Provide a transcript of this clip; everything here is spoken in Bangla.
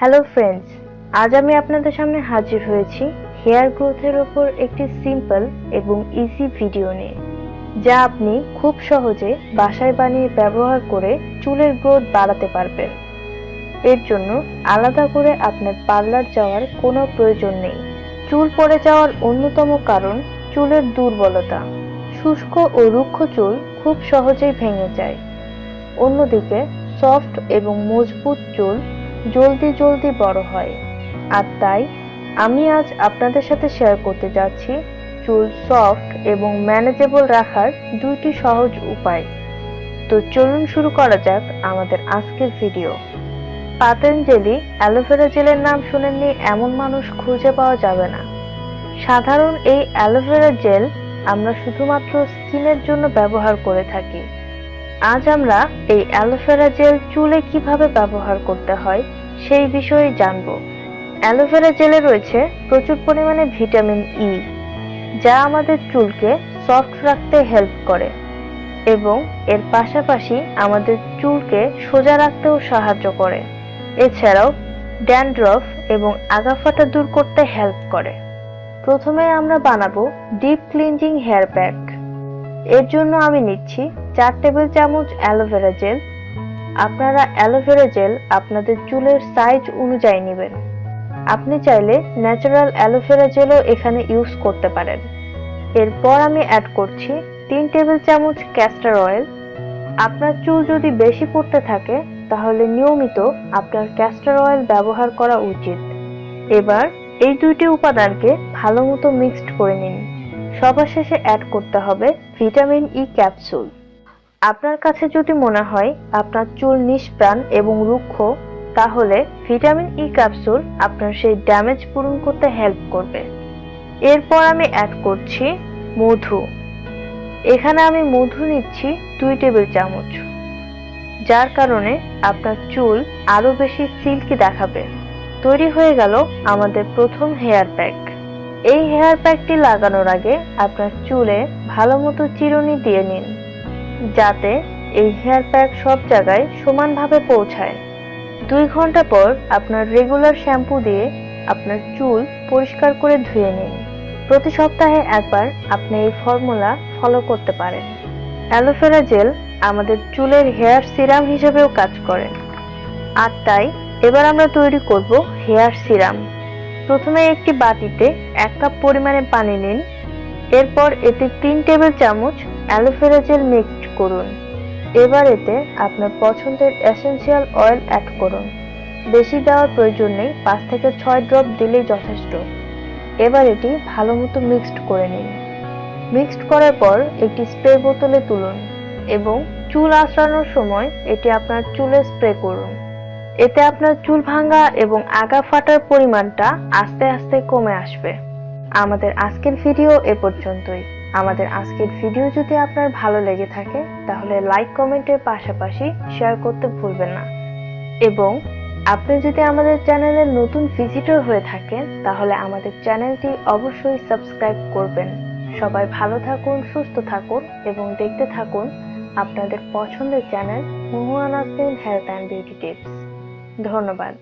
হ্যালো ফ্রেন্ডস আজ আমি আপনাদের সামনে হাজির হয়েছি হেয়ার গ্রোথের ওপর একটি সিম্পল এবং ইজি ভিডিও নিয়ে, যা আপনি খুব সহজে বাসায় বানিয়ে ব্যবহার করে চুলের গ্রোথ বাড়াতে পারবেন। এর জন্য আলাদা করে আপনার পার্লার যাওয়ার কোনো প্রয়োজন নেই। চুল পড়ে যাওয়ার অন্যতম কারণ চুলের দুর্বলতা। শুষ্ক ও রুক্ষ চুল খুব সহজেই ভেঙে যায়। অন্যদিকে সফট এবং মজবুত চুল জলদি জলদি বড় হয়। আর তাই আমি আজ আপনাদের সাথে শেয়ার করতে যাচ্ছি চুল সফট এবং ম্যানেজেবল রাখার দুইটি সহজ উপায়। তো চলুন শুরু করা যাক আমাদের আজকের ভিডিও পাতঞ্জলি অ্যালোভেরা জেলের নাম শুনেননি এমন মানুষ খুঁজে পাওয়া যাবে না। সাধারণ এই অ্যালোভেরা জেল আমরা শুধুমাত্র স্কিনের জন্য ব্যবহার করে থাকি। আজ আমরা এই অ্যালোভেরা জেল চুলে কীভাবে ব্যবহার করতে হয় সেই বিষয়ে জানব। অ্যালোভেরা জেলে রয়েছে প্রচুর পরিমাণে ভিটামিন ই যা আমাদের চুলকে সফট রাখতে হেল্প করে এবং এর পাশাপাশি আমাদের চুলকে সোজা রাখতেও সাহায্য করে। এছাড়াও ড্যান্ড্রফ এবং আগাফাটা দূর করতে হেল্প করে। প্রথমে আমরা বানাবো ডিপ ক্লিনজিং হেয়ার প্যাক। এর জন্য আমি নিচ্ছি চার টেবিল চামচ অ্যালোভেরা জেল আপনারা অ্যালোভেরা জেল আপনাদের চুলের সাইজ অনুযায়ী নেবেন। আপনি চাইলে ন্যাচারাল অ্যালোভেরা জেলও এখানে ইউজ করতে পারেন। এরপর আমি অ্যাড করছি তিন টেবিল চামচ ক্যাস্টার অয়েল আপনার চুল যদি বেশি পড়তে থাকে, তাহলে নিয়মিত আপনার ক্যাস্টার অয়েল ব্যবহার করা উচিত। এবার এই দুইটি উপাদানকে ভালো মতো মিক্সড করে নিন। সবার শেষে অ্যাড করতে হবে ভিটামিন ই ক্যাপসুল আপনার কাছে যদি মনে হয় আপনার চুল নিষ্প্রাণ এবং রুক্ষ, তাহলে ভিটামিন ই ক্যাপসুল আপনার সেই ড্যামেজ পূরণ করতে হেল্প করবে। এরপর আমি অ্যাড করছি মধু। এখানে আমি মধু নিচ্ছি দুই টেবিল চামচ, যার কারণে আপনার চুল আরও বেশি সিল্কি দেখাবে। তৈরি হয়ে গেল আমাদের প্রথম হেয়ার প্যাক এই হেয়ার প্যাকটি লাগানোর আগে আপনার চুলে ভালো মতো চিরুনি দিয়ে নিন। যাতে এই হেয়ার প্যাক সব জায়গায় সমানভাবে পৌঁছায়। দুই ঘণ্টা পর আপনার রেগুলার শ্যাম্পু দিয়ে আপনার চুল পরিষ্কার করে ধুয়ে নিন। প্রতি সপ্তাহে একবার আপনি এই ফর্মুলা ফলো করতে পারেন। অ্যালোভেরা জেল আমাদের চুলের হেয়ার সিরাম হিসেবেও কাজ করে। আর তাই এবার আমরা তৈরি করব হেয়ার সিরাম প্রথমে একটি বাটিতে এক কাপ পরিমাণে পানি নিন। এরপর এতে তিন টেবিল চামচ অ্যালোভেরা জেল মিক্সড করুন। এবার এতে আপনার পছন্দের এসেনশিয়াল অয়েল অ্যাড করুন। বেশি দেওয়ার প্রয়োজন নেই, পাঁচ থেকে ছয় ড্রপ দিলেই যথেষ্ট। এবার এটি ভালো মতো মিক্সড করে নিন। মিক্সড করার পর একটি স্প্রে বোতলে তুলুন এবং চুল আঁচড়ানোর সময় এটি আপনার চুলে স্প্রে করুন। এতে আপনার চুল ভাঙা এবং আগা ফাটার পরিমাণটা আস্তে আস্তে কমে আসবে। আমাদের আজকের ভিডিও এ পর্যন্তই। আমাদের আজকের ভিডিও যদি আপনার ভালো লেগে থাকে, তাহলে লাইক কমেন্টের পাশাপাশি শেয়ার করতে ভুলবেন না। এবং আপনি যদি আমাদের চ্যানেলের নতুন ভিজিটর হয়ে থাকেন, তাহলে আমাদের চ্যানেলটি অবশ্যই সাবস্ক্রাইব করবেন। সবাই ভালো থাকুন, সুস্থ থাকুন, এবং দেখতে থাকুন আপনাদের পছন্দের channel Mohan Asin health and beauty tips ধন্যবাদ।